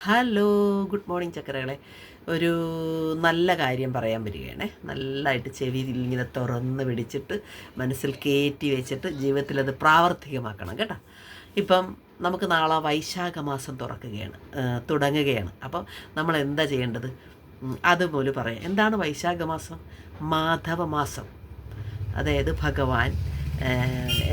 Hello good morning ചക്കരകളെ. ഒരു നല്ല കാര്യം പറയാൻ വരികയാണേ. നല്ലതായിട്ട് ചെവിയിൽ ഇങ്ങനെ തുറന്ന് പിടിച്ചിട്ട് മനസ്സിൽ കയറ്റി വെച്ചിട്ട് ജീവിതത്തിൽ അത് പ്രാവർത്തികമാക്കണം കേട്ടോ. ഇപ്പം നമുക്ക് നാളെ വൈശാഖ മാസം തുറക്കുകയാണ് തുടങ്ങുകയാണ്. അപ്പം നമ്മൾ എന്താ ചെയ്യേണ്ടത്? അതുപോലെ പറയാം. എന്താണ് വൈശാഖ മാസം? മാധവ മാസം. അതായത് ഭഗവാൻ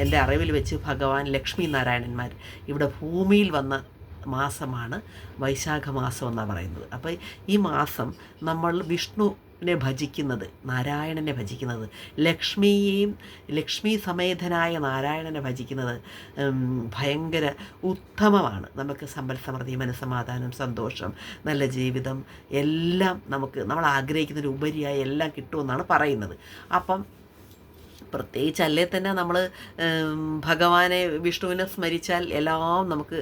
എന്റെ അറിവിൽ വെച്ച് ഭഗവാൻ ലക്ഷ്മി നാരായണന്മാർ ഇവിടെ ഭൂമിയിൽ വന്ന മാസമാണ് വൈശാഖ മാസം എന്നാണ് പറയുന്നത്. അപ്പോൾ ഈ മാസം നമ്മൾ വിഷ്ണു െ ഭജിക്കുന്നത് നാരായണനെ ഭജിക്കുന്നത് ലക്ഷ്മിയെയും ലക്ഷ്മി സമേതനായ നാരായണനെ ഭജിക്കുന്നത് ഭയങ്കര ഉത്തമമാണ്. നമുക്ക് സമ്പൽ സമൃദ്ധി മനസ്സമാധാനം സന്തോഷം നല്ല ജീവിതം എല്ലാം നമുക്ക് നമ്മൾ ആഗ്രഹിക്കുന്നതിന് ഉപരിയായി എല്ലാം കിട്ടുമെന്നാണ് പറയുന്നത്. അപ്പം പ്രത്യേകിച്ച് അല്ലേ തന്നെ നമ്മൾ ഭഗവാനെ വിഷ്ണുവിനെ സ്മരിച്ചാൽ എല്ലാം നമുക്ക്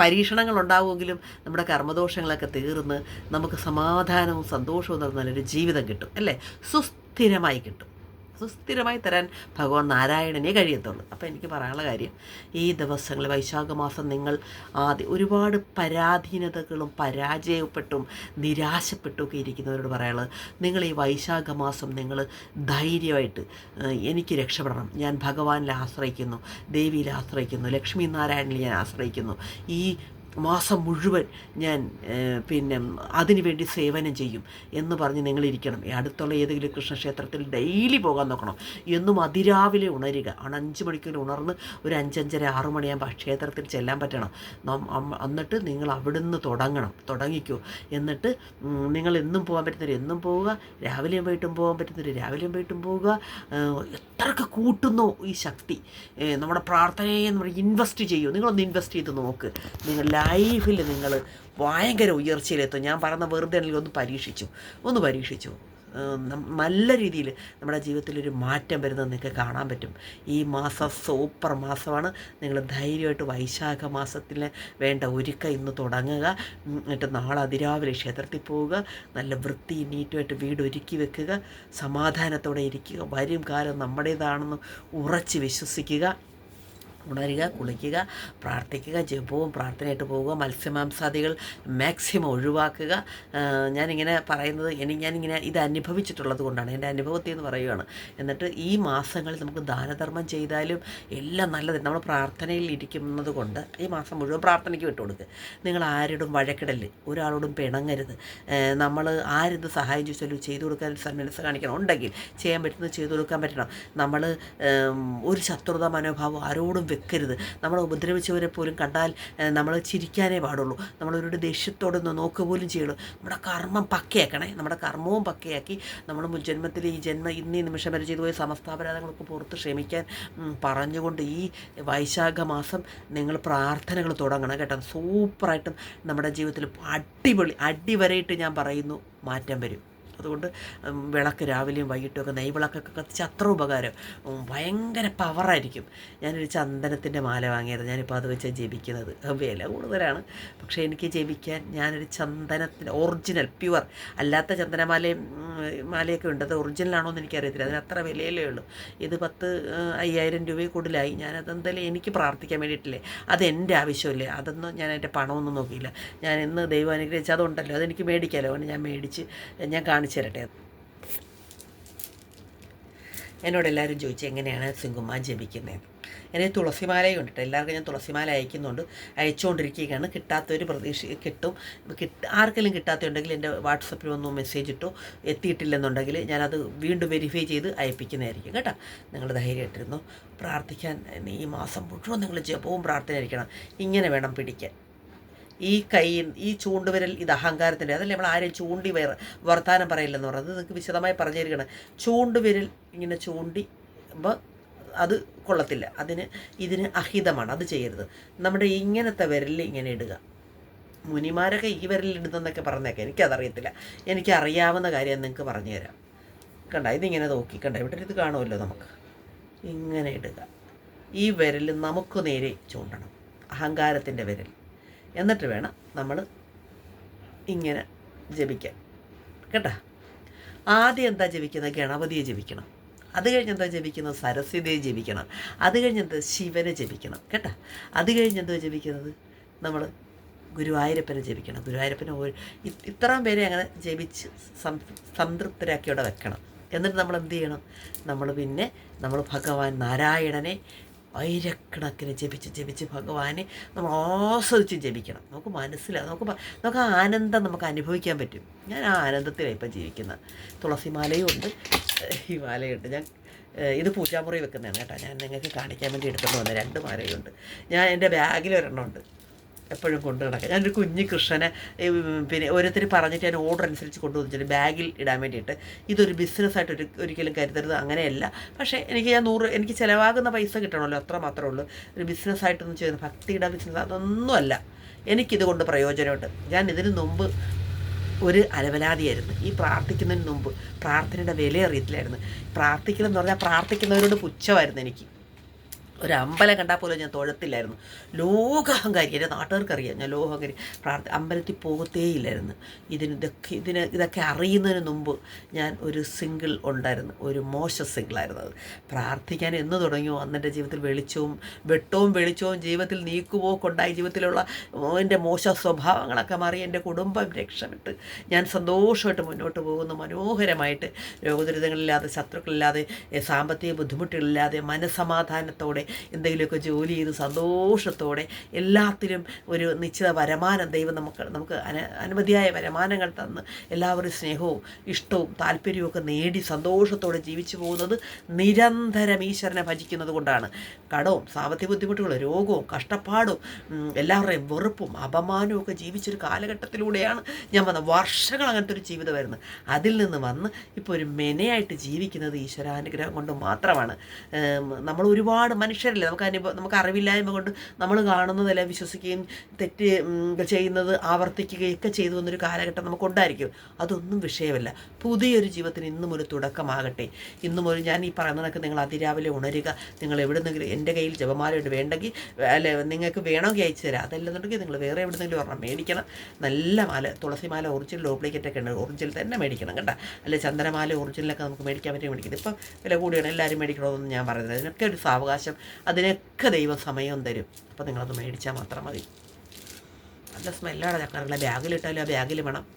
പരീക്ഷണങ്ങൾ ഉണ്ടാവുമെങ്കിലും നമ്മുടെ കർമ്മദോഷങ്ങളൊക്കെ തീർന്ന് നമുക്ക് സമാധാനവും സന്തോഷവും നിറഞ്ഞ നല്ലൊരു ജീവിതം കിട്ടും അല്ലേ? സുസ്ഥിരമായി കിട്ടും. സുസ്ഥിരമായി തരാൻ ഭഗവാൻ നാരായണനെ കഴിയത്തുള്ളൂ. അപ്പോൾ എനിക്ക് പറയാനുള്ള കാര്യം ഈ ദിവസങ്ങൾ വൈശാഖ മാസം നിങ്ങൾ ആദ്യം ഒരുപാട് പരാധീനതകളും പരാജയപ്പെട്ടും നിരാശപ്പെട്ടും ഒക്കെ ഇരിക്കുന്നവരോട് പറയാനുള്ളത് നിങ്ങൾ ഈ വൈശാഖ മാസം നിങ്ങൾ ധൈര്യമായിട്ട് എനിക്ക് രക്ഷപ്പെടണം. ഞാൻ ഭഗവാനിൽ ആശ്രയിക്കുന്നു ദേവിയിൽ ആശ്രയിക്കുന്നു ലക്ഷ്മി നാരായണനിൽ ഞാൻ ആശ്രയിക്കുന്നു. ഈ മാസം മുഴുവൻ ഞാൻ പിന്നെ അതിനുവേണ്ടി സേവനം ചെയ്യും എന്ന് പറഞ്ഞ് നിങ്ങളിരിക്കണം. ഈ അടുത്തുള്ള ഏതെങ്കിലും കൃഷ്ണക്ഷേത്രത്തിൽ ഡെയിലി പോകാൻ നോക്കണം. എന്നും അതിരാവിലെ ഉണരുക. ആണ് അഞ്ച് മണിക്കൂർ ഉണർന്ന് ഒരു അഞ്ചഞ്ചര ആറു മണിയാകുമ്പോൾ ക്ഷേത്രത്തിൽ ചെല്ലാൻ പറ്റണം. എന്നിട്ട് നിങ്ങൾ അവിടുന്ന് തുടങ്ങണം. തുടങ്ങിക്കോ. എന്നിട്ട് നിങ്ങൾ എന്നും പോകാൻ പറ്റുന്നവർ എന്നും പോവുക. രാവിലെയും വൈകിട്ടും പോകാൻ പറ്റുന്നവർ രാവിലെയും വൈകിട്ടും പോവുക. എത്രയൊക്കെ കൂട്ടുന്നോ ഈ ശക്തി? നമ്മുടെ പ്രാർത്ഥനയെ നമ്മൾ ഇൻവെസ്റ്റ് ചെയ്യൂ. നിങ്ങളൊന്ന് ഇൻവെസ്റ്റ് ചെയ്ത് നോക്ക്. നിങ്ങൾ ലൈഫിൽ നിങ്ങൾ ഭയങ്കര ഉയർച്ചയിലെത്തും. ഞാൻ പറഞ്ഞ വെറുതെ ആണെങ്കിൽ ഒന്ന് പരീക്ഷിച്ചു. ഒന്ന് പരീക്ഷിച്ചു. നല്ല രീതിയിൽ നമ്മുടെ ജീവിതത്തിലൊരു മാറ്റം വരുന്നത് നിങ്ങൾക്ക് കാണാൻ പറ്റും. ഈ മാസം സൂപ്പർ മാസമാണ്. നിങ്ങൾ ധൈര്യമായിട്ട് വൈശാഖ മാസത്തിൽ വേണ്ട ഒരുക്കം ഇന്ന് തുടങ്ങുക. എന്നിട്ട് നാളെ അതിരാവിലെ ക്ഷേത്രത്തിൽ പോവുക. നല്ല വൃത്തി നീറ്റുമായിട്ട് വീട് ഒരുക്കി വെക്കുക. സമാധാനത്തോടെ ഇരിക്കുക. വരും കാലം നമ്മുടേതാണെന്ന് ഉറച്ച് വിശ്വസിക്കുക. ഉണരുക കുളിക്കുക പ്രാർത്ഥിക്കുക ജപവും പ്രാർത്ഥനയായിട്ട് പോവുക മത്സ്യമാംസാദികൾ മാക്സിമം ഒഴിവാക്കുക. ഞാനിങ്ങനെ പറയുന്നത് എനിക്ക് ഞാനിങ്ങനെ ഇത് അനുഭവിച്ചിട്ടുള്ളത് കൊണ്ടാണ്. എന്റെ അനുഭവത്തിൽ എന്ന് പറയുകയാണ് എന്നിട്ട് ഈ മാസങ്ങളിൽ നമുക്ക് ദാനധർമ്മം ചെയ്താലും എല്ലാം നല്ലത്. നമ്മൾ പ്രാർത്ഥനയിൽ ഇരിക്കുന്നത് കൊണ്ട് ഈ മാസം മുഴുവൻ പ്രാർത്ഥനയ്ക്ക് വിട്ടുകൊടുക്കുക നിങ്ങൾ ആരോടും വഴക്കിടൽ ഒരാളോടും പിണങ്ങരുത്. നമ്മൾ ആരെന്ത് സഹായം ചോദിച്ചാലും ചെയ്തു കൊടുക്കാൻ സന്മനസ് കാണിക്കണം. ഉണ്ടെങ്കിൽ ചെയ്യാൻ പറ്റുന്നത് ചെയ്തു കൊടുക്കാൻ പറ്റണം. നമ്മൾ ഒരു ശത്രുത മനോഭാവം ആരോടും വെക്കരുത് നമ്മളെ ഉപദ്രവിച്ചവരെ പോലും കണ്ടാൽ നമ്മൾ ചിരിക്കാനേ പാടുള്ളൂ. നമ്മളവരുടെ ദേഷ്യത്തോടെ ഒന്ന് നോക്കുക പോലും ചെയ്യുള്ളൂ നമ്മുടെ കർമ്മം പക്കയാക്കണേ. നമ്മുടെ കർമ്മവും പക്കയാക്കി നമ്മൾ ജന്മത്തിൽ ഈ ജന്മ ഇന്നീ നിമിഷം വരെ ചെയ്തു പോയ സമസ്താപരാധങ്ങൾക്ക് പുറത്ത് ക്ഷമിക്കാൻ പറഞ്ഞുകൊണ്ട് ഈ വൈശാഖ മാസം നിങ്ങൾ പ്രാർത്ഥനകൾ തുടങ്ങണം കേട്ടോ. സൂപ്പറായിട്ടും നമ്മുടെ ജീവിതത്തിൽ അടിപൊളി അടിവരയിട്ട് ഞാൻ പറയുന്നു മാറ്റം വരും. അതുകൊണ്ട് വിളക്ക് രാവിലെയും വൈകിട്ടും ഒക്കെ നെയ്വിളക്കൊക്കെ കത്തിച്ച് അത്ര ഉപകാരം. ഭയങ്കര പവറായിരിക്കും ഞാനൊരു ചന്ദനത്തിന്റെ മാല വാങ്ങിയത്. ഞാനിപ്പോൾ അത് വെച്ചാൽ ജപിക്കുന്നത്. വില കൂടുതലാണ്. പക്ഷേ എനിക്ക് ജപിക്കാൻ ഞാനൊരു ചന്ദനത്തിന്റെ ഒറിജിനൽ പ്യുവർ അല്ലാത്ത ചന്ദനമാലയും മാലയൊക്കെ ഉണ്ട്. അത് ഒറിജിനലാണോ എന്ന് എനിക്കറിയത്തില്ല. അതിന് അത്ര വിലയിലേ ഉള്ളൂ. ഇത് പത്ത് അയ്യായിരം രൂപയിൽ കൂടുതലായി. ഞാനത് എന്തായാലും എനിക്ക് പ്രാർത്ഥിക്കാൻ വേണ്ടിയിട്ടില്ലേ? അത് എന്റെ ആവശ്യമില്ലേ? അതൊന്നും ഞാൻ എന്റെ പണമൊന്നും നോക്കിയില്ല. ഞാൻ ഇന്ന് ദൈവം അനുഗ്രഹിച്ച് അതുണ്ടല്ലോ. അതെനിക്ക് മേടിക്കാമല്ലോ അതുകൊണ്ട് ഞാൻ മേടിച്ച് ഞാൻ കാണിച്ചു തരട്ടെ എന്നോട് എല്ലാവരും ചോദിച്ചു എങ്ങനെയാണ് സിംഗുമ്മ ജപിക്കുന്നത്? എനിക്ക് തുളസിമാലയും ഉണ്ട് എല്ലാവർക്കും ഞാൻ തുളസിമാല അയക്കുന്നുണ്ട്. അയച്ചുകൊണ്ടിരിക്കുകയാണ്. കിട്ടാത്തൊരു പ്രതീക്ഷ കിട്ടും. കിട്ട ആർക്കെങ്കിലും കിട്ടാത്തുണ്ടെങ്കിൽ എന്റെ വാട്സപ്പിൽ ഒന്ന് മെസ്സേജ് ഇട്ടോ. എത്തിയിട്ടില്ലെന്നുണ്ടെങ്കിൽ ഞാനത് വീണ്ടും വെരിഫൈ ചെയ്ത് അയപ്പിക്കുന്നതായിരിക്കും കേട്ടോ. നിങ്ങൾ ധൈര്യമായിട്ടിരുന്നു പ്രാർത്ഥിക്കാൻ. ഈ മാസം മുഴുവൻ നിങ്ങൾ ജപവും പ്രാർത്ഥനയായിരിക്കണം ഇങ്ങനെ വേണം പിടിക്കാൻ. ഈ കൈ ഈ ചൂണ്ടുവിരൽ ഇത് അഹങ്കാരത്തിന്റെ അതല്ലേ നമ്മൾ ആരെയും ചൂണ്ടി വേറെ വർത്താനം പറയില്ലെന്ന് പറഞ്ഞത്? നിങ്ങൾക്ക് വിശദമായി പറഞ്ഞു തരികയാണ് ചൂണ്ടുവിരൽ ഇങ്ങനെ ചൂണ്ടി അത് കൊള്ളത്തില്ല. അതിന് ഇതിന് അഹിതമാണ്. അത് ചെയ്യരുത്. നമ്മുടെ ഇങ്ങനത്തെ വിരലിൽ ഇങ്ങനെ ഇടുക. മുനിമാരൊക്കെ ഈ വിരലിൽ ഇടുന്നതെന്നൊക്കെ പറഞ്ഞേക്കാം. എനിക്കതറിയത്തില്ല. എനിക്ക് അറിയാവുന്ന കാര്യം നിങ്ങൾക്ക് പറഞ്ഞു തരാം. കണ്ട ഇതിങ്ങനെ നോക്കി. കണ്ട ഇവിടെ ഇത് കാണുമല്ലോ നമുക്ക്. ഇങ്ങനെ ഇടുക. ഈ വിരൽ നമുക്ക് നേരെ ചൂണ്ടണം. അഹങ്കാരത്തിന്റെ വിരൽ. എന്നിട്ട് വേണം നമ്മൾ ഇങ്ങനെ ജപിക്കാൻ. കേട്ടോ? ആദ്യം എന്താ ജപിക്കുന്നത്? ഗണപതിയെ ജപിക്കണം. അത് കഴിഞ്ഞ് എന്താ ജപിക്കുന്നത്? സരസ്വതിയെ ജപിക്കണം. അത് കഴിഞ്ഞ് എന്താ ശിവനെ ജപിക്കണം. കേട്ടോ? അത് കഴിഞ്ഞ് എന്താ ജപിക്കുന്നത്? നമ്മൾ ഗുരുവായൂരപ്പനെ ജപിക്കണം. ഗുരുവായൂരപ്പനെ ഇത്രയും പേരെ അങ്ങനെ ജപിച്ച് സം സംതൃപ്തരാക്കി അവിടെ വെക്കണം. എന്നിട്ട് നമ്മൾ എന്ത് ചെയ്യണം? നമ്മൾ പിന്നെ നമ്മൾ ഭഗവാൻ നാരായണനെ ആയിരക്കണക്കിന് ജപിച്ച് ജപിച്ച് ഭഗവാനെ നമ്മൾ ആസ്വദിച്ച് ജപിക്കണം. നമുക്ക് മനസ്സിലാവും നമുക്ക് നമുക്ക് ആ ആനന്ദം നമുക്ക് അനുഭവിക്കാൻ പറ്റും. ഞാൻ ആ ആനന്ദത്തിലാണ് ഇപ്പം ജീവിക്കുന്നത്. തുളസിമാലയും ഉണ്ട് ഹിമാലയുണ്ട് മാലയുണ്ട്. ഞാൻ ഇത് പൂജാമുറി വെക്കുന്നതാണ് കേട്ടോ. ഞാൻ നിങ്ങൾക്ക് കാണിക്കാൻ വേണ്ടി എടുത്തുകൊണ്ട് വന്ന രണ്ട് മാലയുണ്ട്. ഞാൻ എന്റെ ബാഗിൽ ഒരെണ്ണം ഉണ്ട്. എപ്പോഴും കൊണ്ടു നടക്കുക ഞാനൊരു കുഞ്ഞു കൃഷ്ണനെ പിന്നെ ഓരോരുത്തർ പറഞ്ഞിട്ട് ഞാൻ ഓർഡർ അനുസരിച്ച് കൊണ്ടുവന്നിട്ട് ബാഗിൽ ഇടാൻ വേണ്ടിയിട്ട്. ഇതൊരു ബിസിനസ്സായിട്ട് ഒരു ഒരിക്കലും കരുതരുത്. അങ്ങനെയല്ല. പക്ഷേ എനിക്ക് ഞാൻ നൂറ് എനിക്ക് ചിലവാകുന്ന പൈസ കിട്ടണമല്ലോ അത്ര മാത്രമേ ഉള്ളൂ. ഒരു ബിസിനസ്സായിട്ടൊന്നും ചെയ്യുന്നത് ഭക്തിയുടെ ബിസിനസ് അതൊന്നുമല്ല. എനിക്കിത് കൊണ്ട് പ്രയോജനമുണ്ട്. ഞാൻ ഇതിനു മുമ്പ് ഒരു അലവലാതിയായിരുന്നു. ഈ പ്രാർത്ഥിക്കുന്നതിന് മുമ്പ് പ്രാർത്ഥനയുടെ വില അറിയത്തില്ലായിരുന്നു പ്രാർത്ഥിക്കണമെന്ന് പറഞ്ഞാൽ പ്രാർത്ഥിക്കുന്നവരോട് പുച്ഛമായിരുന്നു എനിക്ക്. ഒരു കണ്ടാൽ പോലും ഞാൻ തൊഴത്തില്ലായിരുന്നു. ലോകാഹങ്കാരി എന്റെ നാട്ടുകാർക്കറിയാം. ഞാൻ ലോകാഹങ്കാരി പ്രാർത്ഥ അമ്പലത്തിൽ പോകത്തേയില്ലായിരുന്നു. ഇതിന് ഇതൊക്കെ ഇതിന് ഇതൊക്കെ അറിയുന്നതിന് മുമ്പ് ഞാൻ ഒരു സിംഗിൾ ഉണ്ടായിരുന്നു. ഒരു മോശ സിംഗിളായിരുന്നു അത്. പ്രാർത്ഥിക്കാൻ എന്ന് തുടങ്ങിയോ? അന്ന് എന്റെ ജീവിതത്തിൽ വെളിച്ചവും വെട്ടവും വെളിച്ചവും ജീവിതത്തിൽ നീക്കുപോക്കുണ്ടായി. ജീവിതത്തിലുള്ള എന്റെ മോശ സ്വഭാവങ്ങളൊക്കെ മാറി എന്റെ കുടുംബം രക്ഷപ്പെട്ട് ഞാൻ സന്തോഷമായിട്ട് മുന്നോട്ട് പോകുന്നു. മനോഹരമായിട്ട് രോഗദുരിതങ്ങളില്ലാതെ ശത്രുക്കളില്ലാതെ സാമ്പത്തിക ബുദ്ധിമുട്ടുകളില്ലാതെ മനസമാധാനത്തോടെ എന്തെങ്കിലുമൊക്കെ ജോലി ചെയ്ത് സന്തോഷത്തോടെ എല്ലാത്തിലും ഒരു നിശ്ചിത വരുമാനം ദൈവം നമുക്ക് നമുക്ക് അന അനവധിയായ വരുമാനങ്ങൾ തന്ന് എല്ലാവരും സ്നേഹവും ഇഷ്ടവും താല്പര്യവും ഒക്കെ നേടി സന്തോഷത്തോടെ ജീവിച്ചു പോകുന്നത് നിരന്തരം ഈശ്വരനെ ഭജിക്കുന്നത് കൊണ്ടാണ്. കടവും സാമ്പത്തിക ബുദ്ധിമുട്ടുകളും രോഗവും കഷ്ടപ്പാടും എല്ലാവരുടെയും വെറുപ്പും അപമാനവും ഒക്കെ ജീവിച്ചൊരു കാലഘട്ടത്തിലൂടെയാണ് ഞാൻ വന്ന വർഷങ്ങൾ അങ്ങനത്തെ ഒരു ജീവിതം വരുന്നത്. അതിൽ നിന്ന് വന്ന് ഇപ്പോൾ ഒരു മെനയായിട്ട് ജീവിക്കുന്നത് ഈശ്വരാനുഗ്രഹം കൊണ്ട് മാത്രമാണ്. നമ്മൾ ഒരുപാട് മനുഷ്യരല്ലേ? നമുക്ക് അനുഭവം നമുക്ക് അറിവില്ലായ്മ കൊണ്ട് നമ്മൾ കാണുന്നതെല്ലാം വിശ്വസിക്കുകയും തെറ്റ് ചെയ്യുന്നത് ആവർത്തിക്കുകയൊക്കെ ചെയ്തു വന്നൊരു കാലഘട്ടം നമുക്കുണ്ടായിരിക്കും. അതൊന്നും വിഷയമല്ല. പുതിയൊരു ജീവിതത്തിന് ഇന്നും ഒരു തുടക്കമാകട്ടെ. ഇന്നും ഒരു ഞാൻ ഈ പറയുന്നതൊക്കെ നിങ്ങൾ അതിരാവിലെ ഉണരുക. നിങ്ങൾ എവിടെ നിന്നെങ്കിലും എന്റെ കയ്യിൽ ജപമാലയുണ്ട് വേണ്ടെങ്കിൽ അല്ലെ നിങ്ങൾക്ക് വേണമെങ്കിൽ അയച്ചു തരാം. അതല്ലെന്നുണ്ടെങ്കിൽ നിങ്ങൾ വേറെ എവിടെന്നെങ്കിലും ഒരെണ്ണം മേടിക്കണം. നല്ല മാല തുളസിമാല ഒറിജിനൽ ഡ്യൂപ്ലിക്കേറ്റ് ഒക്കെ ഉണ്ട്. ഒറിജിനൽ തന്നെ മേടിക്കണം കേട്ടോ അല്ലെ ചന്ദനമാല ഒറിജിനലൊക്കെ നമുക്ക് മേടിക്കാൻ പറ്റി മേടിക്കുന്നത് ഇപ്പം വില കൂടിയാണ് എല്ലാവരും മേടിക്കണമെന്ന് ഞാൻ പറയുന്നത് അതിനൊക്കെ ഒരു സാവകാശം അതിനൊക്കെ ദൈവം സമയം തരും. അപ്പോൾ നിങ്ങളത് മേടിച്ചാൽ മാത്രം മതി. നല്ല സ്മെല്ലാണ് ചക്കരകളെ ബാഗിലിട്ടാലും ആ ബാഗിൽ വേണം.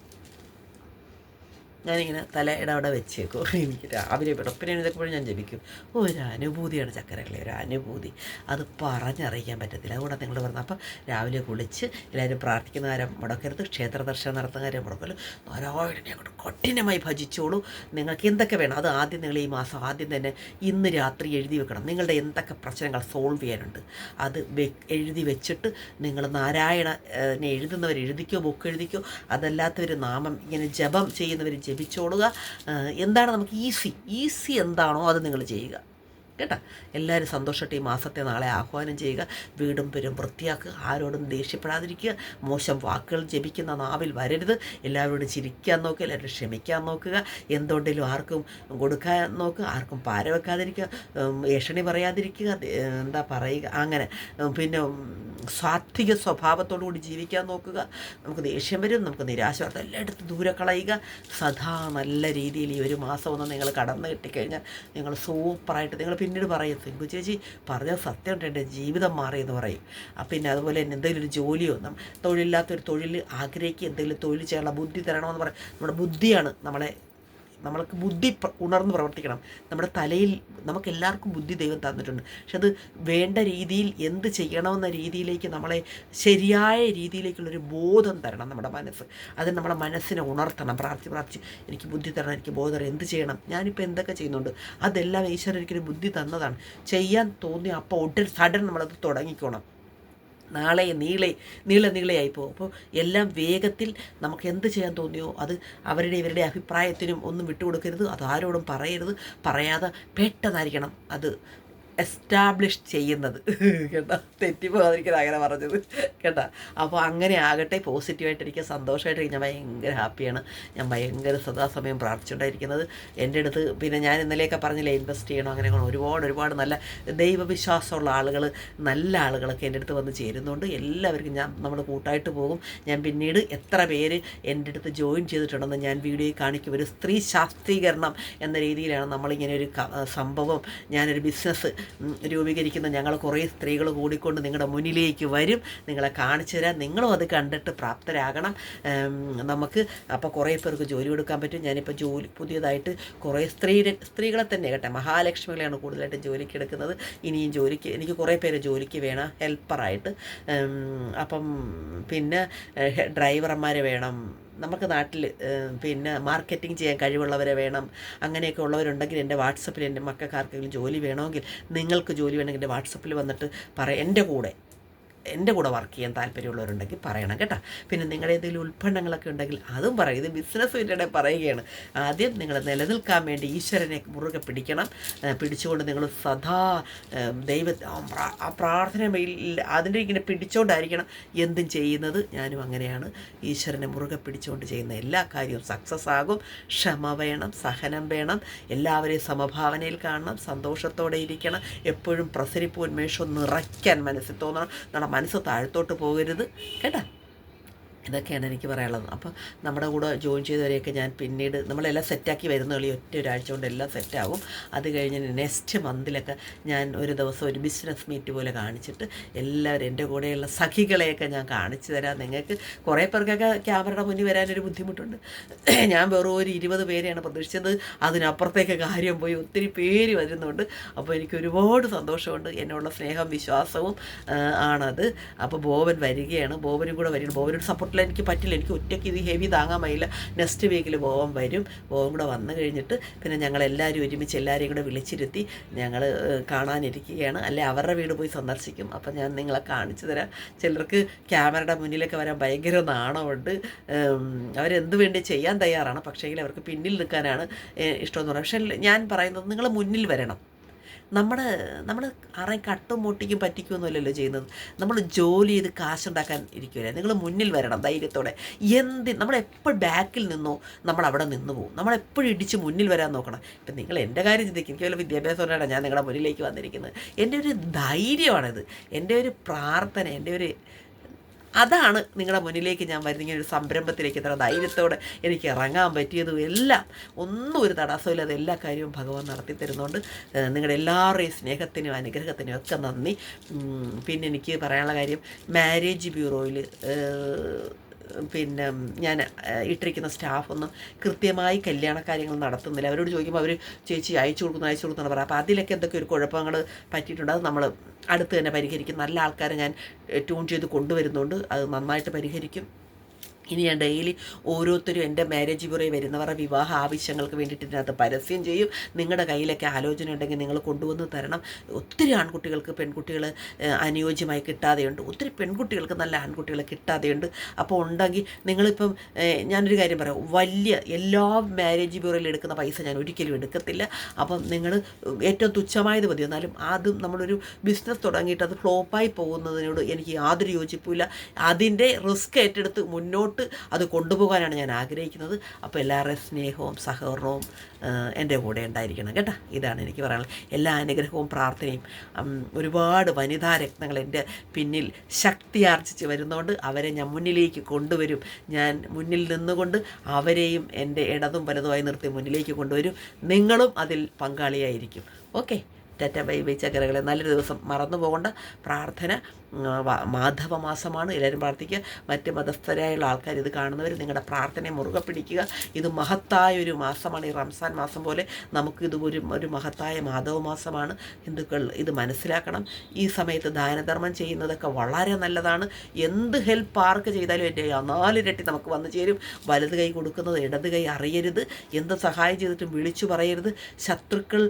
ഞാനിങ്ങനെ തലയുടെ അവിടെ വെച്ചേക്കും. എനിക്ക് രാവിലെ വെളുപ്പിനെ എഴുതപ്പോഴും ഞാൻ ജപിക്കും. ഒരു അനുഭൂതിയാണ് ചക്കരകളി. ഒരു അനുഭൂതി. അത് പറഞ്ഞറിയിക്കാൻ പറ്റത്തില്ല. അതുകൊണ്ട് നിങ്ങൾ പറഞ്ഞത്. അപ്പം രാവിലെ കുളിച്ച് എല്ലാവരും പ്രാർത്ഥിക്കുന്ന കാര്യം മുടക്കരുത്. ക്ഷേത്ര ദർശനം നടത്തുന്ന കാര്യം മുടക്കരുത്. നാരായണനെ അങ്ങോട്ട് കഠിനമായി ഭജിച്ചോളൂ. നിങ്ങൾക്ക് എന്തൊക്കെ വേണം? അത് ആദ്യം നിങ്ങൾ ഈ മാസം ആദ്യം തന്നെ ഇന്ന് രാത്രി എഴുതി വെക്കണം. നിങ്ങളുടെ എന്തൊക്കെ പ്രശ്നങ്ങൾ സോൾവ് ചെയ്യാനുണ്ട്? അത് എഴുതി വെച്ചിട്ട് നിങ്ങൾ നാരായണനെ എഴുതുന്നവർ എഴുതിക്കോ ബുക്ക് എഴുതിക്കോ? അതല്ലാത്തവർ നാമം ഇങ്ങനെ ജപം ചെയ്യുന്നവർ ജപിച്ചോളുക. എന്താണ് നമുക്ക് ഈസി? ഈസി എന്താണോ അത് നിങ്ങൾ ചെയ്യുക. കേട്ടോ? എല്ലാവരും സന്തോഷമായിട്ട് ഈ മാസത്തെ നാളെ ആഹ്വാനം ചെയ്യുക വീടും പെരും വൃത്തിയാക്കുക ആരോടും ദേഷ്യപ്പെടാതിരിക്കുക മോശം വാക്കുകൾ ജപിക്കുന്ന നാവിൽ വരരുത്. എല്ലാവരോടും ചിരിക്കാൻ നോക്കുക എല്ലാവരും ക്ഷമിക്കാൻ നോക്കുക. എന്തുകൊണ്ടെങ്കിലും ആർക്കും കൊടുക്കാൻ നോക്കുക ആർക്കും പാര വെക്കാതിരിക്കുക ഏഷണി പറയാതിരിക്കുക എന്താ പറയുക അങ്ങനെ. പിന്നെ സാത്വിക സ്വഭാവത്തോടു കൂടി ജീവിക്കാൻ നോക്കുക. നമുക്ക് ദേഷ്യം വരും നമുക്ക് നിരാശ വരും. എല്ലായിടത്തും ദൂരെ കളയുക. സദാ നല്ല രീതിയിൽ ഈ ഒരു മാസം ഒന്ന് നിങ്ങൾ കടന്നു കിട്ടിക്കഴിഞ്ഞാൽ നിങ്ങൾ സൂപ്പറായിട്ട് നിങ്ങൾ പിന്നീട് പറയും സിംഗു ചേച്ചി പറഞ്ഞ സത്യം ഉണ്ട് എന്റെ ജീവിതം മാറിയെന്ന് പറയും. പിന്നെ അതുപോലെ തന്നെ എന്തെങ്കിലും ഒരു ജോലിയോ തൊഴിലില്ലാത്തൊരു തൊഴിൽ ആഗ്രഹിക്കുക എന്തെങ്കിലും തൊഴിൽ ചെയ്യാനുള്ള ബുദ്ധി തരണമെന്ന് പറയും. നമ്മുടെ ബുദ്ധിയാണ് നമ്മളെ നമ്മൾക്ക് ബുദ്ധി ഉണർന്ന് പ്രവർത്തിക്കണം. നമ്മുടെ തലയിൽ നമുക്ക് എല്ലാവർക്കും ബുദ്ധി ദൈവം തന്നിട്ടുണ്ട്. പക്ഷെ അത് വേണ്ട രീതിയിൽ എന്ത് ചെയ്യണമെന്ന രീതിയിലേക്ക് നമ്മളെ ശരിയായ രീതിയിലേക്കുള്ളൊരു ബോധം തരണം നമ്മുടെ മനസ്സ്. അത് നമ്മുടെ മനസ്സിനെ ഉണർത്തണം. പ്രാർത്ഥി പ്രാർത്ഥിച്ച് എനിക്ക് ബുദ്ധി തരണം എനിക്ക് ബോധം എന്ത് ചെയ്യണം? ഞാനിപ്പോൾ എന്തൊക്കെ ചെയ്യുന്നുണ്ട്? അതെല്ലാം ഈശ്വരൻ എനിക്കൊരു ബുദ്ധി തന്നതാണ്. ചെയ്യാൻ തോന്നി അപ്പോൾ ഉടൻ സഡൻ നമ്മളത് തുടങ്ങിക്കോണം. നാളെ നീളെ നീളെ നീളയായി പോകും അപ്പോൾ എല്ലാം വേഗത്തിൽ നമുക്ക് എന്ത് ചെയ്യാൻ തോന്നിയോ അത് അവരുടെ ഇവരുടെ അഭിപ്രായത്തിനും ഒന്നും വിട്ടുകൊടുക്കരുത്. അത് ആരോടും പറയരുത്. പറയാതെ പെട്ടെന്നായിരിക്കണം അത് എസ്റ്റാബ്ലിഷ് ചെയ്യുന്നത്. കേട്ടോ? തെറ്റിപ്പോകാതിരിക്കുന്നത് അങ്ങനെ പറഞ്ഞത്. കേട്ടോ? അപ്പോൾ അങ്ങനെ ആകട്ടെ പോസിറ്റീവായിട്ടിരിക്കുക സന്തോഷമായിട്ടിരിക്കും ഞാൻ ഭയങ്കര ഹാപ്പിയാണ്. ഞാൻ ഭയങ്കര സദാസമയം പ്രാർത്ഥിച്ചുകൊണ്ടായിരിക്കുന്നത്. എന്റെ അടുത്ത് പിന്നെ ഞാൻ ഇന്നലെയൊക്കെ പറഞ്ഞില്ലേ ഇൻവെസ്റ്റ് ചെയ്യണം അങ്ങനെ ഒരുപാട് ഒരുപാട് നല്ല ദൈവവിശ്വാസമുള്ള ആളുകൾ നല്ല ആളുകളൊക്കെ എന്റെ അടുത്ത് വന്ന് ചേരുന്നുണ്ട്. എല്ലാവർക്കും ഞാൻ നമ്മൾ കൂട്ടായിട്ട് പോകും. ഞാൻ പിന്നീട് എത്ര പേര് എന്റെ അടുത്ത് ജോയിൻ ചെയ്തിട്ടുണ്ടെന്ന് ഞാൻ വീഡിയോയിൽ കാണിക്കും. ഒരു സ്ത്രീ ശാസ്ത്രീകരണം എന്ന രീതിയിലാണ് നമ്മളിങ്ങനെ ഒരു സംഭവം ഞാനൊരു ബിസിനസ് രൂപീകരിക്കുന്ന ഞങ്ങൾ കുറേ സ്ത്രീകൾ കൂടിക്കൊണ്ട് നിങ്ങളുടെ മുന്നിലേക്ക് വരും. നിങ്ങളെ കാണിച്ചു തരാം. നിങ്ങളും അത് കണ്ടിട്ട് പ്രാപ്തരാകണം. നമുക്ക് അപ്പോൾ കുറേ പേർക്ക് ജോലി കൊടുക്കാൻ പറ്റും. ഞാനിപ്പോൾ ജോലി പുതിയതായിട്ട് കുറേ സ്ത്രീ സ്ത്രീകളെ തന്നെ കേട്ടെ. മഹാലക്ഷ്മികളെയാണ് കൂടുതലായിട്ട് ജോലിക്ക് എടുക്കുന്നത്. ഇനിയും ജോലിക്ക് എനിക്ക് കുറേ പേര് ജോലിക്ക് വേണം. ഹെൽപ്പറായിട്ട്. അപ്പം പിന്നെ ഡ്രൈവർമാർ വേണം. നമുക്ക് നാട്ടിൽ പിന്നെ മാർക്കറ്റിംഗ് ചെയ്യാൻ കഴിവുള്ളവരെ വേണം. അങ്ങനെയൊക്കെ ഉള്ളവരുണ്ടെങ്കിൽ എന്റെ വാട്സപ്പിൽ എന്റെ മക്കൾക്കാർക്കെങ്കിലും ജോലി വേണമെങ്കിൽ നിങ്ങൾക്ക് ജോലി വേണമെങ്കിൽ എന്റെ വാട്സപ്പിൽ വന്നിട്ട് പറ എന്റെ കൂടെ. എന്റെ കൂടെ വർക്ക് ചെയ്യാൻ താല്പര്യമുള്ളവരുണ്ടെങ്കിൽ പറയണം കേട്ടോ. പിന്നെ നിങ്ങളുടെ എന്തെങ്കിലും ഉൽപ്പന്നങ്ങളൊക്കെ ഉണ്ടെങ്കിൽ അതും പറയും. ഇത് ബിസിനസ് വീട്ടിടെ പറയുകയാണ്. ആദ്യം നിങ്ങൾ നിലനിൽക്കാൻ വേണ്ടി ഈശ്വരനെ മുറുകെ പിടിക്കണം. പിടിച്ചുകൊണ്ട് നിങ്ങൾ സദാ ദൈവ ആ പ്രാ- ആ പ്രാർത്ഥന അതിന്റെ ഇങ്ങനെ പിടിച്ചുകൊണ്ടായിരിക്കണം എന്തും ചെയ്യുന്നത്. ഞാനും അങ്ങനെയാണ്. ഈശ്വരനെ മുറുകെ പിടിച്ചുകൊണ്ട് ചെയ്യുന്ന എല്ലാ കാര്യവും സക്സസ് ആകും. ക്ഷമ വേണം സഹനം വേണം. എല്ലാവരെയും സമഭാവനയിൽ കാണണം സന്തോഷത്തോടെ ഇരിക്കണം. എപ്പോഴും പ്രസരിപ്പ് ഉന്മേഷം നിറയ്ക്കാൻ മനസ്സിൽ തോന്നണം. നമ്മുടെ മനസ്സ് താഴത്തോട്ട് പോകരുത്. കേട്ടോ? ഇതൊക്കെയാണ് എനിക്ക് പറയാനുള്ളത്. അപ്പോൾ നമ്മുടെ കൂടെ ജോയിൻ ചെയ്തവരെയൊക്കെ ഞാൻ പിന്നീട് നമ്മളെല്ലാം സെറ്റാക്കി വരുന്ന കളി ഒറ്റ ഒരാഴ്ച കൊണ്ട് എല്ലാം സെറ്റാവും അത് കഴിഞ്ഞ് നെക്സ്റ്റ് മന്തിലൊക്കെ ഞാൻ ഒരു ദിവസം ഒരു ബിസിനസ് മീറ്റ് പോലെ കാണിച്ചിട്ട് എല്ലാവരും എന്റെ കൂടെയുള്ള സഖികളെയൊക്കെ ഞാൻ കാണിച്ചു തരാം. നിങ്ങൾക്ക് കുറേ പേർക്കൊക്കെ ക്യാമറയുടെ മുന്നിൽ വരാനൊരു ബുദ്ധിമുട്ടുണ്ട്. ഞാൻ വെറും ഒരു ഇരുപത് പേരെയാണ് പ്രതീക്ഷിച്ചത്. അതിനപ്പുറത്തേക്ക് കാര്യം പോയി ഒത്തിരി പേര് വരുന്നുണ്ട്. അപ്പോൾ എനിക്ക് ഒരുപാട് സന്തോഷമുണ്ട്. എന്നുള്ള സ്നേഹം വിശ്വാസവും ആണത്. അപ്പോൾ ബോബൻ വരികയാണ്. ബോബനും കൂടെ വരികയാണ്. ബോബനൊരു സപ്പോർട്ടിൽ എനിക്ക് പറ്റില്ല എനിക്ക് ഒറ്റയ്ക്ക് ഇത് ഹെവി താങ്ങാൻ വയ്യില്ല. നെക്സ്റ്റ് വീക്കിൽ ബോബൻ വരും. ബോബൻ കൂടെ വന്നു കഴിഞ്ഞിട്ട് പിന്നെ ഞങ്ങൾ എല്ലാവരും ഒരുമിച്ച് എല്ലാവരെയും കൂടെ വിളിച്ചിരുത്തി ഞങ്ങൾ കാണാനിരിക്കുകയാണ്. അല്ലെ അവരുടെ വീട് പോയി സന്ദർശിക്കും. അപ്പം ഞാൻ നിങ്ങളെ കാണിച്ചു തരാം. ചിലർക്ക് ക്യാമറയുടെ മുന്നിലൊക്കെ വരാൻ ഭയങ്കര നാണമുണ്ട്. അവരെന്ത് വേണ്ടി ചെയ്യാൻ തയ്യാറാണ്. പക്ഷേങ്കിൽ അവർക്ക് പിന്നിൽ നിൽക്കാനാണ് ഇഷ്ടമെന്ന് പറയാം. പക്ഷേ ഞാൻ പറയുന്നത് നിങ്ങൾ മുന്നിൽ വരണം. നമ്മുടെ നമ്മൾ ആരെയും കട്ടും മുട്ടിക്കും പറ്റിക്കുമൊന്നുമല്ലല്ലോ ചെയ്യുന്നത്. നമ്മൾ ജോലി ചെയ്ത് കാശുണ്ടാക്കാൻ ഇരിക്കില്ല നിങ്ങൾ മുന്നിൽ വരണം ധൈര്യത്തോടെ. എന്ത് നമ്മളെപ്പോൾ ബാക്കിൽ നിന്നോ നമ്മൾ അവിടെ നിന്ന് പോകും നമ്മളെപ്പോഴും ഇടിച്ച് മുന്നിൽ വരാൻ നോക്കണം. ഇപ്പം നിങ്ങൾ എന്റെ കാര്യം ചിന്തിക്കും. എനിക്ക് വല്ല വിദ്യാഭ്യാസത്തോടെയാണ് ഞാൻ നിങ്ങളുടെ മുന്നിലേക്ക് വന്നിരിക്കുന്നത്. എന്റെ ഒരു ധൈര്യമാണിത്. എന്റെ ഒരു പ്രാർത്ഥന എന്റെ ഒരു അതാണ് നിങ്ങളുടെ മുന്നിലേക്ക് ഞാൻ വരുന്ന ഇങ്ങനെ ഒരു സംരംഭത്തിലേക്ക് ഇത്ര ധൈര്യത്തോടെ എനിക്ക് ഇറങ്ങാൻ പറ്റിയതും എല്ലാം ഒന്നും ഒരു തടസ്സമില്ലാതെ എല്ലാ കാര്യവും ഭഗവാൻ നടത്തി തരുന്നുണ്ട്. നിങ്ങളുടെ എല്ലാവരുടെയും സ്നേഹത്തിനും അനുഗ്രഹത്തിനും ഒക്കെ നന്ദി. പിന്നെ എനിക്ക് പറയാനുള്ള കാര്യം മാരേജ് ബ്യൂറോയിൽ പിന്നെ ഞാൻ ഇട്ടിരിക്കുന്ന സ്റ്റാഫൊന്നും കൃത്യമായി കല്യാണ കാര്യങ്ങൾ നടത്തുന്നില്ല. അവരോട് ചോദിക്കുമ്പോൾ അവർ ചേച്ചി അയച്ചു കൊടുക്കുന്നു അയച്ചു കൊടുക്കുന്നു പറയാം. അപ്പോൾ അതിലൊക്കെ എന്തൊക്കെ ഒരു കുഴപ്പങ്ങൾ പറ്റിയിട്ടുണ്ട്? അത് നമ്മൾ അടുത്ത് തന്നെ പരിഹരിക്കും. നല്ല ആൾക്കാരെ ഞാൻ ട്യൂൺ ചെയ്ത് കൊണ്ടുവരുന്നുണ്ട്. അത് നന്നായിട്ട് പരിഹരിക്കും. ഇനി ഞാൻ ഡെയിലി ഓരോരുത്തരും എന്റെ മാരേജ് ബ്യൂറോയിൽ വരുന്നവരുടെ വിവാഹ ആവശ്യങ്ങൾക്ക് വേണ്ടിയിട്ട് ഇതിനകത്ത് പരസ്യം ചെയ്യും. നിങ്ങളുടെ കയ്യിലൊക്കെ ആലോചന ഉണ്ടെങ്കിൽ നിങ്ങൾ കൊണ്ടുവന്ന് തരണം. ഒത്തിരി ആൺകുട്ടികൾക്ക് പെൺകുട്ടികൾ അനുയോജ്യമായി കിട്ടാതെയുണ്ട്. ഒത്തിരി പെൺകുട്ടികൾക്ക് നല്ല ആൺകുട്ടികൾ കിട്ടാതെയുണ്ട്. അപ്പോൾ ഉണ്ടെങ്കിൽ നിങ്ങളിപ്പം ഞാനൊരു കാര്യം പറയാം. വലിയ എല്ലാ മാരേജ് ബ്യൂറോയിൽ എടുക്കുന്ന പൈസ ഞാൻ ഒരിക്കലും എടുക്കത്തില്ല. അപ്പം നിങ്ങൾ ഏറ്റവും തുച്ഛമായത് മതി. എന്നാലും ആദ്യം നമ്മളൊരു ബിസിനസ് തുടങ്ങിയിട്ട് അത് ഫ്ലോപ്പായി പോകുന്നതിനോട് എനിക്ക് യാതൊരു യോജിപ്പില്ല അതിന്റെ റിസ്ക് ഏറ്റെടുത്ത് മുന്നോട്ട് അത് കൊണ്ടുപോകാനാണ് ഞാൻ ആഗ്രഹിക്കുന്നത്. അപ്പോൾ എല്ലാവരുടെയും സ്നേഹവും സഹകരണവും എന്റെ കൂടെ ഉണ്ടായിരിക്കണം കേട്ടോ. ഇതാണ് എനിക്ക് പറയാനുള്ളത്. എല്ലാ അനുഗ്രഹവും പ്രാർത്ഥനയും ഒരുപാട് വനിതാ രത്നങ്ങൾ എന്റെ പിന്നിൽ ശക്തി ആർജിച്ച് വരുന്നതുകൊണ്ട് അവരെ ഞാൻ മുന്നിലേക്ക് കൊണ്ടുവരും. ഞാൻ മുന്നിൽ നിന്നുകൊണ്ട് അവരെയും എന്റെ ഇടതും വലതുമായി നിർത്തി മുന്നിലേക്ക് കൊണ്ടുവരും. നിങ്ങളും അതിൽ പങ്കാളിയായിരിക്കും. ഓക്കെ? ടാറ്റ ബൈ ബൈ ചക്കരകളെ നല്ലൊരു ദിവസം മറന്നു പോകേണ്ട പ്രാർത്ഥന മാധവ മാസമാണ് എല്ലാവരും പ്രാർത്ഥിക്കുക. മറ്റ് മതസ്ഥരായുള്ള ആൾക്കാർ ഇത് കാണുന്നവർ നിങ്ങളുടെ പ്രാർത്ഥനയെ മുറുകെ പിടിക്കുക. ഇത് മഹത്തായ ഒരു മാസമാണ്. ഈ റംസാൻ മാസം പോലെ നമുക്ക് ഇത് ഒരു ഒരു മഹത്തായ മാധവ മാസമാണ് ഹിന്ദുക്കൾ ഇത് മനസ്സിലാക്കണം. ഈ സമയത്ത് ദാനധർമ്മം ചെയ്യുന്നതൊക്കെ വളരെ നല്ലതാണ്. എന്ത് ഹെൽപ്പ് ആർക്ക് ചെയ്താലും എന്റെ നാലിരട്ടി നമുക്ക് വന്നു ചേരും. വലത് കൈ കൊടുക്കുന്നത് ഇടത് കൈ അറിയരുത്. എന്ത് സഹായം ചെയ്തിട്ടും വിളിച്ചു പറയരുത്. ശത്രുക്കൾ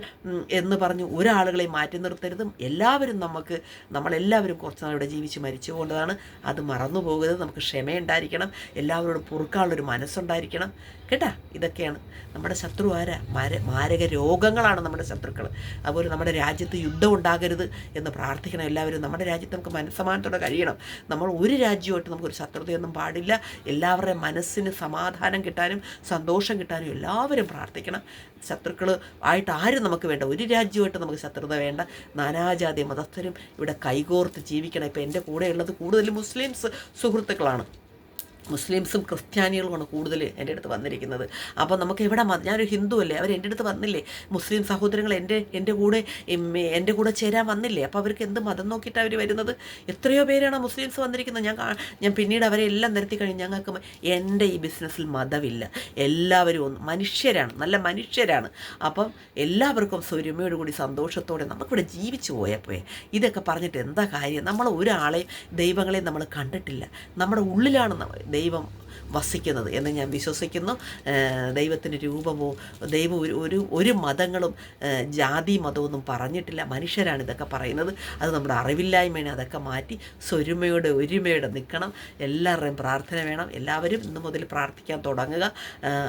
എന്ന് പറഞ്ഞ് ഒരാളുകളെ മാറ്റി നിർത്തരുത്. എല്ലാവരും നമുക്ക് നമ്മളെല്ലാവരും കുറച്ച് നാളിവിടെ ജീവിച്ച് മരിച്ചു പോകേണ്ടതാണ്. അത് മറന്നു പോകരുത്. നമുക്ക് ക്ഷമയുണ്ടായിരിക്കണം. എല്ലാവരോടും പൊറുക്കാനുള്ളൊരു മനസ്സുണ്ടായിരിക്കണം. കേട്ടാ? ഇതൊക്കെയാണ്. നമ്മുടെ ശത്രു ആരാ? മാര മാരക രോഗങ്ങളാണ് നമ്മുടെ ശത്രുക്കൾ. അതുപോലെ നമ്മുടെ രാജ്യത്ത് യുദ്ധം ഉണ്ടാകരുത് എന്ന് പ്രാർത്ഥിക്കണം എല്ലാവരും. നമ്മുടെ രാജ്യത്ത് നമുക്ക് മനസ്സമാനത്തോടെ കഴിയണം. നമ്മൾ ഒരു രാജ്യമായിട്ട് നമുക്കൊരു ശത്രുതയൊന്നും പാടില്ല. എല്ലാവരുടെയും മനസ്സിന് സമാധാനം കിട്ടാനും സന്തോഷം കിട്ടാനും എല്ലാവരും പ്രാർത്ഥിക്കണം. ശത്രുക്കൾ ആയിട്ട് ആരും നമുക്ക് വേണ്ട. ഒരു രാജ്യമായിട്ട് നമുക്ക് ശത്രുത വേണ്ട. നാനാജാതി മതസ്ഥരും ഇവിടെ കൈകോർത്ത് ജീവിക്കണം. ഇപ്പം എന്റെ കൂടെയുള്ളത് കൂടുതലും മുസ്ലിംസ് സുഹൃത്തുക്കളാണ്. മുസ്ലിംസും ക്രിസ്ത്യാനികളുമാണ് കൂടുതൽ എന്റെ അടുത്ത് വന്നിരിക്കുന്നത്. അപ്പോൾ നമുക്ക് എവിടെ ഞാനൊരു ഹിന്ദു അല്ലേ അവർ എന്റെ അടുത്ത് വന്നില്ലേ? മുസ്ലിം സഹോദരങ്ങൾ എന്റെ എന്റെ കൂടെ എന്റെ കൂടെ ചേരാൻ വന്നില്ലേ? അപ്പോൾ അവർക്ക് എന്ത് മതം നോക്കിയിട്ടാണ് അവർ വരുന്നത്? എത്രയോ പേരാണ് മുസ്ലിംസ് വന്നിരിക്കുന്നത്. ഞാൻ ഞാൻ പിന്നീട് അവരെ എല്ലാം നിരത്തി കഴിഞ്ഞ് ഞങ്ങൾക്ക് എന്റെ ഈ ബിസിനസ്സിൽ മതമില്ല. എല്ലാവരും ഒന്ന് മനുഷ്യരാണ് നല്ല മനുഷ്യരാണ്. അപ്പം എല്ലാവർക്കും സ്വരുമയോട് കൂടി സന്തോഷത്തോടെ നമുക്കിവിടെ ജീവിച്ചു പോയപ്പോയെ ഇതൊക്കെ പറഞ്ഞിട്ട് എന്താ കാര്യം? നമ്മൾ ഒരാളെയും ദൈവങ്ങളെയും നമ്മൾ കണ്ടിട്ടില്ല. നമ്മുടെ ഉള്ളിലാണ് ദൈവം വസിക്കുന്നത് എന്ന് ഞാൻ വിശ്വസിക്കുന്നു. ദൈവത്തിന്റെ രൂപമോ ദൈവം ഒരു ഒരു ഒരു മതങ്ങളും ജാതി മതമൊന്നും പറഞ്ഞിട്ടില്ല. മനുഷ്യരാണ് ഇതൊക്കെ പറയുന്നത്. അത് നമ്മുടെ അറിവില്ലായ്മയാണ്. അതൊക്കെ മാറ്റി സ്വരുമയോടെ ഒരുമയോടെ നിൽക്കണം. എല്ലാവരുടെയും പ്രാർത്ഥന വേണം. എല്ലാവരും ഇന്ന് മുതൽ പ്രാർത്ഥിക്കാൻ തുടങ്ങുക.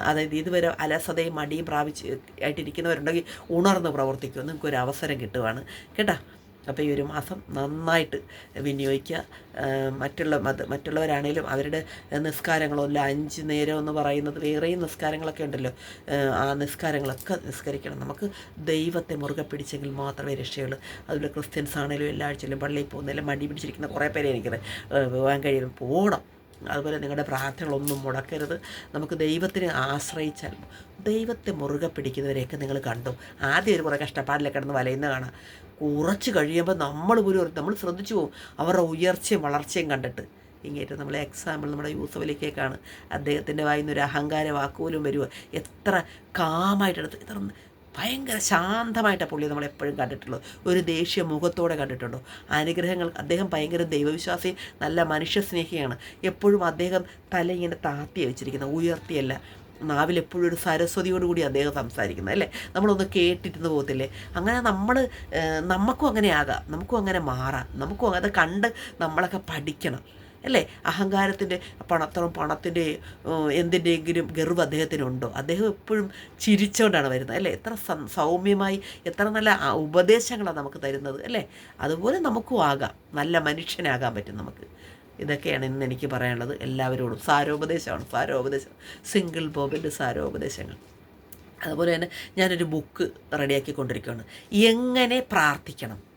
അതായത് ഇതുവരെ അലസതയും മടിയും പ്രാപിച്ച് ആയിട്ടിരിക്കുന്നവരുണ്ടെങ്കിൽ ഉണർന്ന് പ്രവർത്തിക്കും നിങ്ങൾക്കൊരു അവസരം കിട്ടുവാണ്. കേട്ടോ? അപ്പോൾ ഈ ഒരു മാസം നന്നായിട്ട് വിനിയോഗിക്കുക. മറ്റുള്ള മത മറ്റുള്ളവരാണേലും അവരുടെ നിസ്കാരങ്ങളോ അല്ല അഞ്ച് നേരം എന്ന് പറയുന്നത് വേറെയും നിസ്കാരങ്ങളൊക്കെ ഉണ്ടല്ലോ. ആ നിസ്കാരങ്ങളൊക്കെ നിസ്കരിക്കണം. നമുക്ക് ദൈവത്തെ മുറുകെ പിടിച്ചെങ്കിൽ മാത്രമേ രക്ഷയുള്ളൂ. അതുപോലെ ക്രിസ്ത്യൻസ് ആണേലും എല്ലാ ആഴ്ചയിലും പള്ളിയിൽ പോകുന്നതിലും മടി പിടിച്ചിരിക്കുന്ന കുറേ പേരെ എനിക്കത് പോകാൻ കഴിയും പോകണം അതുപോലെ നിങ്ങളുടെ പ്രാർത്ഥനകളൊന്നും മുടക്കരുത്. നമുക്ക് ദൈവത്തിനെ ആശ്രയിച്ചാൽ ദൈവത്തെ മുറുകെ പിടിക്കുന്നവരെയൊക്കെ നിങ്ങൾ കണ്ടു. ആദ്യം ഒരു കുറേ കഷ്ടപ്പാടിലൊക്കെ കിടന്ന് വലയുന്ന കാണാം. കുറച്ച് കഴിയുമ്പോൾ നമ്മൾ പോലും നമ്മൾ ശ്രദ്ധിച്ചു പോകും. അവരുടെ ഉയർച്ചയും വളർച്ചയും കണ്ടിട്ട്. ഇങ്ങേറ്റം നമ്മളെ എക്സാമ്പിൾ നമ്മുടെ യൂസഫ് അലിക്കേക്കാണ് അദ്ദേഹത്തിന്റെ വായിൽ ഒരു അഹങ്കാര വാക്കുപോലും വരുക എത്ര കാമായിട്ടെടുത്ത് ഇത്ര ഭയങ്കര ശാന്തമായിട്ടാണ് പുള്ളി നമ്മൾ എപ്പോഴും കണ്ടിട്ടുള്ളത് ഒരു ദേഷ്യ മുഖത്തോടെ കണ്ടിട്ടുണ്ടോ? അനുഗ്രഹങ്ങൾ അദ്ദേഹം ഭയങ്കര ദൈവവിശ്വാസി നല്ല മനുഷ്യ സ്നേഹിയാണ് എപ്പോഴും അദ്ദേഹം തല ഇങ്ങനെ താത്തി വെച്ചിരിക്കുന്നത് ഉയർത്തിയല്ല. നാവിൽ എപ്പോഴും ഒരു സരസ്വതിയോടുകൂടി അദ്ദേഹം സംസാരിക്കുന്നത് അല്ലേ? നമ്മളൊന്ന് കേട്ടിരുന്ന് പോകത്തില്ലേ? അങ്ങനെ നമ്മൾ നമുക്കും അങ്ങനെ ആകാം നമുക്കും അങ്ങനെ മാറാം നമുക്കും അത് കണ്ട് നമ്മളൊക്കെ പഠിക്കണം അല്ലേ? അഹങ്കാരത്തിന്റെ പണത്തോളം പണത്തിന്റെ എന്തിന്റെയെങ്കിലും ഗർവ് അദ്ദേഹത്തിനുണ്ടോ? അദ്ദേഹം എപ്പോഴും ചിരിച്ചുകൊണ്ടാണ് വരുന്നത് അല്ലേ? എത്ര സൗമ്യമായി എത്ര നല്ല ഉപദേശങ്ങളാണ് നമുക്ക് തരുന്നത് അല്ലേ? അതുപോലെ നമുക്കും ആകാം നല്ല മനുഷ്യനാകാൻ പറ്റും നമുക്ക്. ഇതൊക്കെയാണ് ഇന്ന് എനിക്ക് പറയാനുള്ളത്. എല്ലാവരോടും സാരോപദേശമാണ് സാരോപദേശം. സിംഗിൾ ബോബിന്റെ സാരോപദേശങ്ങൾ. അതുപോലെ തന്നെ ഞാനൊരു ബുക്ക് റെഡിയാക്കിക്കൊണ്ടിരിക്കുകയാണ് എങ്ങനെ പ്രാർത്ഥിക്കണം?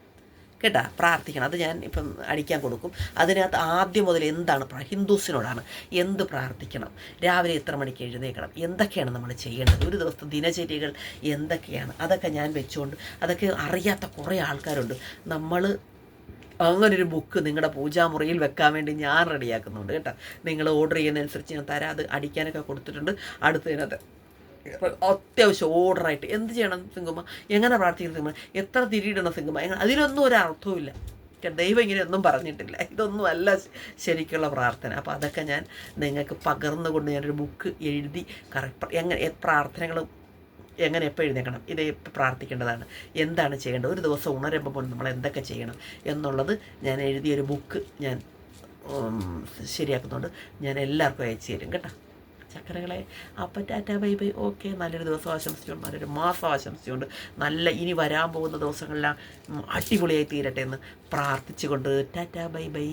കേട്ടാ? പ്രാർത്ഥിക്കണം. അത് ഞാൻ ഇപ്പം അടിക്കാൻ കൊടുക്കും. അതിനകത്ത് ആദ്യം മുതൽ എന്താണ് ഹിന്ദുസിനോടാണ് എന്ത് പ്രാർത്ഥിക്കണം? രാവിലെ എത്ര മണിക്ക് എഴുന്നേക്കണം എന്തൊക്കെയാണ് നമ്മൾ ചെയ്യേണ്ടത്? ഒരു ദിവസത്തെ ദിനചര്യകൾ എന്തൊക്കെയാണ്? അതൊക്കെ ഞാൻ വെച്ചുകൊണ്ട് അതൊക്കെ അറിയാത്ത കുറേ ആൾക്കാരുണ്ട്. നമ്മൾ അങ്ങനൊരു ബുക്ക് നിങ്ങളുടെ പൂജാമുറിയിൽ വെക്കാൻ വേണ്ടി ഞാൻ റെഡിയാക്കുന്നുണ്ട് കേട്ടോ. നിങ്ങൾ ഓർഡർ ചെയ്യുന്നതനുസരിച്ച് ഞാൻ തരാം. അത് അടിക്കാനൊക്കെ കൊടുത്തിട്ടുണ്ട്. അടുത്തതിനകത്ത് അത്യാവശ്യം ഓർഡറായിട്ട് എന്ത് ചെയ്യണം സിംഗുമ എങ്ങനെ പ്രാർത്ഥിക്കണം സിംഗുമ്മ? എത്ര തിരിയിടണം സിംഗുമ്മ? എങ്ങനെ? അതിലൊന്നും ഒരു അർത്ഥവുമില്ല. ദൈവം ഇങ്ങനെയൊന്നും പറഞ്ഞിട്ടില്ല. ഇതൊന്നും അല്ല ശരിക്കുള്ള പ്രാർത്ഥന. അപ്പോൾ അതൊക്കെ ഞാൻ നിങ്ങൾക്ക് പകർന്നുകൊണ്ട് ഞാനൊരു ബുക്ക് എഴുതി കറക്റ്റ് എങ്ങനെ പ്രാർത്ഥനകൾ എങ്ങനെ എപ്പോൾ എഴുന്നേക്കണം ഇത് പ്രാർത്ഥിക്കേണ്ടതാണ്. എന്താണ് ചെയ്യേണ്ടത്? ഒരു ദിവസം ഉണരുമ്പോൾ നമ്മൾ എന്തൊക്കെ ചെയ്യണം എന്നുള്ളത് ഞാൻ എഴുതിയൊരു ബുക്ക് ഞാൻ ശരിയാക്കുന്നുണ്ട് ഞാൻ എല്ലാവർക്കും അയച്ചു തരും കേട്ടോ. ചക്കരകളെ അപ്പം ടാറ്റ ബൈ ബൈ. ഓക്കെ നല്ലൊരു ദിവസം ആശംസിച്ചുകൊണ്ട് നല്ലൊരു മാസം ആശംസിച്ചുകൊണ്ട് നല്ല ഇനി വരാൻ പോകുന്ന ദിവസങ്ങളെല്ലാം അടിപൊളിയായി തീരട്ടെ എന്ന് പ്രാർത്ഥിച്ചുകൊണ്ട് ടാറ്റ ബൈ ബൈ.